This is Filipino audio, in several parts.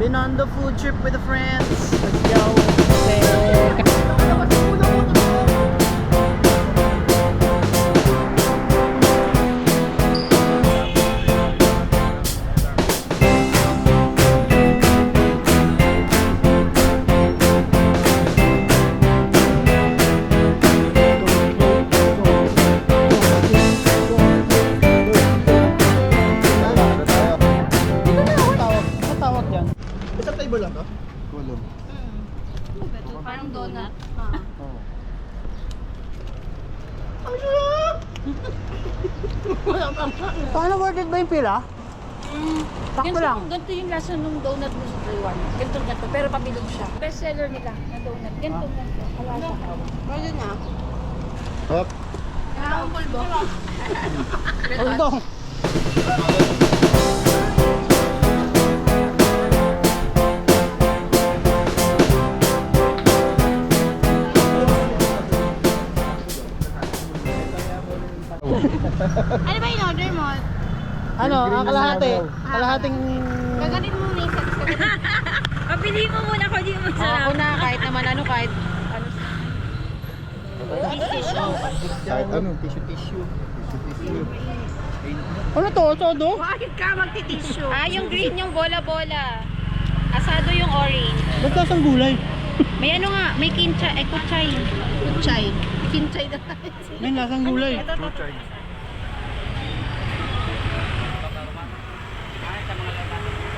Been on the food trip with the friends. Let's go. Parang donut. Oo. Paano worth it ba yung pila? Sakto Ganito, lang. ganito yung lasa ng donut mo sa Taiwan. Ganito, ganito. Pero pabilog siya. Best seller nila na donut. Ganito, ganito. Kalasa. Pwede na. Hop. Kailangan pulbo. Order mo? Ano, ang kalahati. sabaw. Kalahating... Gaganin mo muna yung Pabili mo muna kung di mo Ako na, kahit naman ano, kahit ano. Kahit ano. Tissue, tissue. Tissue, tissue. Ano to? Todo? Bakit ka magti-tissue? Ah, yung green yung bola-bola. Asado yung orange. Ba't kasang gulay? May ano nga, may kincha, eh, kuchay. Kuchay. Kinchay na May lasang gulay.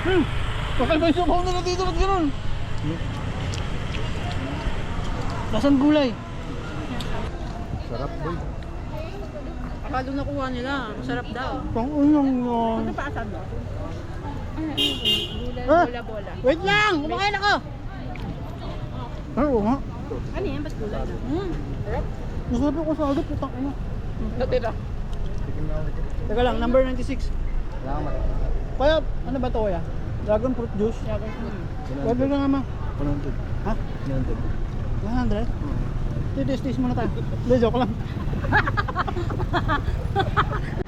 Hmm. Bakal ba yung subaw nila dito? Ba't ganun? Lasang gulay. Sarap boy. Akala nakuha nila. Masarap daw. Pang unang... Uh... pa asado? Ah, Bola-bola. wait lang! Kumakain ako! Ano oo nga? Ano yan? Ba't gulay na? Hmm. Masarap yung kasado, putang ina. Natira. Teka lang, number 96. Wala kang mati. Kaya, ano ba to kuya? Dragon fruit juice? Wag lang nga ma. 100. Ha? 100. 100? Titis-tis muna tayo. Hindi, joke lang.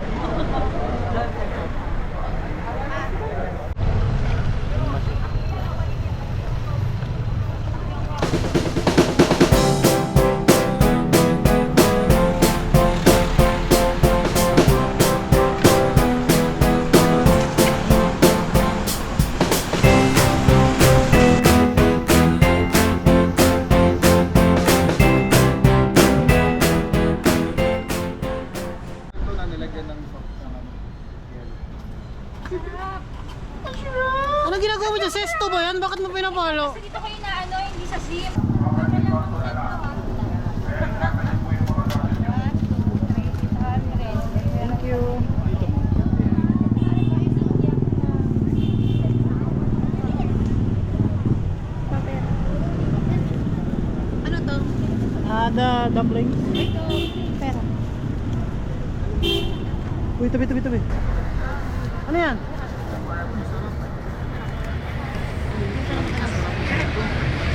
Sesto ba yan? Bakit mo pinapalo? Dito ko yung naano, hindi sa zip. Thank you. Ano to? Ah, the dumplings. Ito, pera. Uy, tabi, tabi, tabi. Ano yan?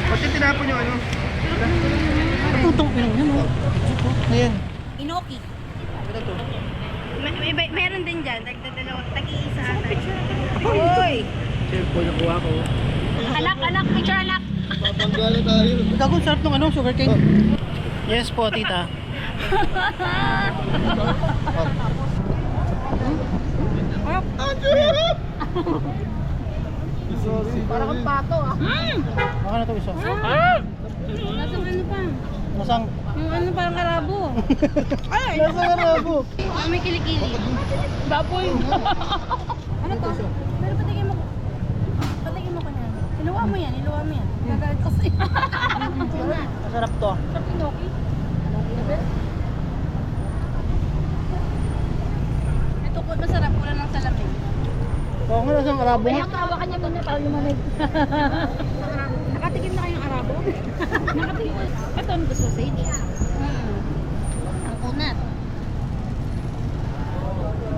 Ba't yung tinapon yung ano? Tutong ina yan, oh. Ayan. Inoki. Ito to. May, may, may, meron din dyan. Nagdadalawa. Tag-iisa ata. Uy! Cellphone nakuha ko. Anak, anak, picture anak. Papanggali tayo. Gago, sarap ng ano, sugar cane. Yes po, tita. Parang kang pato ah. Baka na to isa. Nasang ano pa? Nasang, Yung ano parang karabo. nasang arabo. Ah, may kilikili. Baboy. ano to? Pero patigin mo. Patigin mo ko na. Iluwa mo yan, iluwa mo yan. Gagalit ko sa'yo. Masarap to. Sarap inoki. Ito po, masarap. Wala ng salamin. Oo nga, nasang arabo Ay, nga. hakawa ka niya muna para lumanig. Sausage? Hmm. Ang kunat.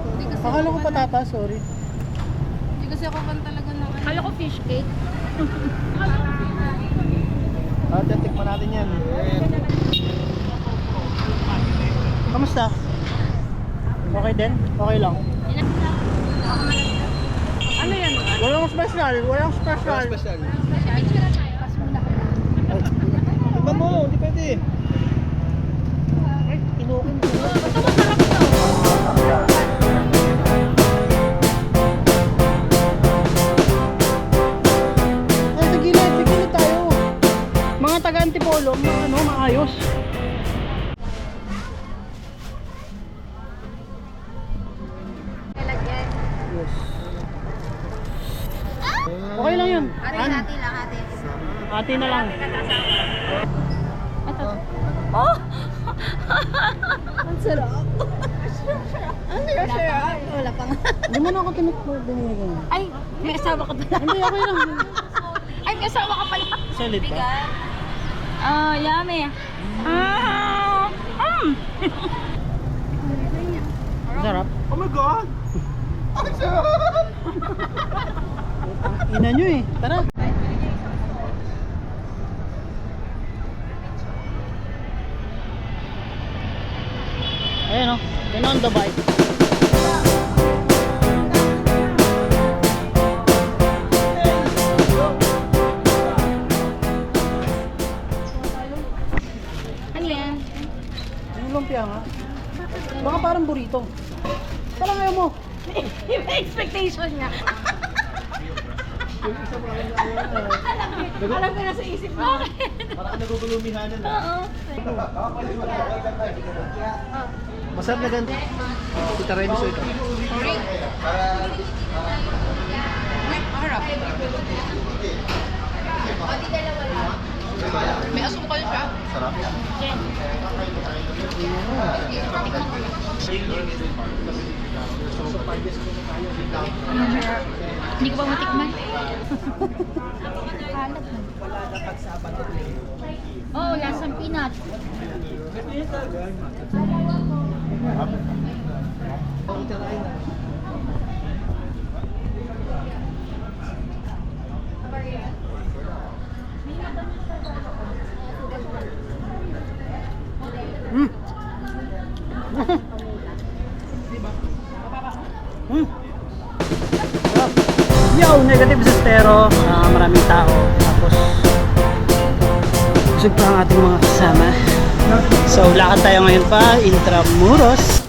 Hindi kasi Akala ko ako patatas, sorry. Hindi kasi ako kan talaga ng ano. Kala ko fish cake. Ate, tikman natin yan. Kamusta? Okay din? Okay lang. Ano yan? Walang special. Walang special. Special. Mo, hindi pwede. Ay, sa gilid, sa gilid tayo. Mga taga-antipolo, mga ano, maayos. Yes. Okay lang yun. Ate, An? ate lang, ate. Ate na lang. Oh! Ang sarap. Ang sarap. Wala pa nga. Hindi mo na ako tinutulog dinigyan. Ay, may asawa ka pala. Hindi, okay lang. Ay, may asawa ka pala. Solid ba? Ah, yummy. Ah! Mm. Sarap. Oh my God! Ang sarap! Ina nyo eh. Tara. Ayan o. Yun on the bike. Ano yan? Yung lumpia nga. Baka parang burrito. Parang ayaw mo. Yung expectation niya. Alam ko na sa isip mo. Parang nagugulumihanan na. Oo. Masarap na ganito. Kita rin so ito. May asukal siya. Sarap. Hindi ko pa matikman. oh, lasang peanut. Hmm. Yo, negative sa stero. Ah, maraming tao. Tapos, busog pa ang ating mga kasama. So, lakad tayo ngayon pa, Intramuros.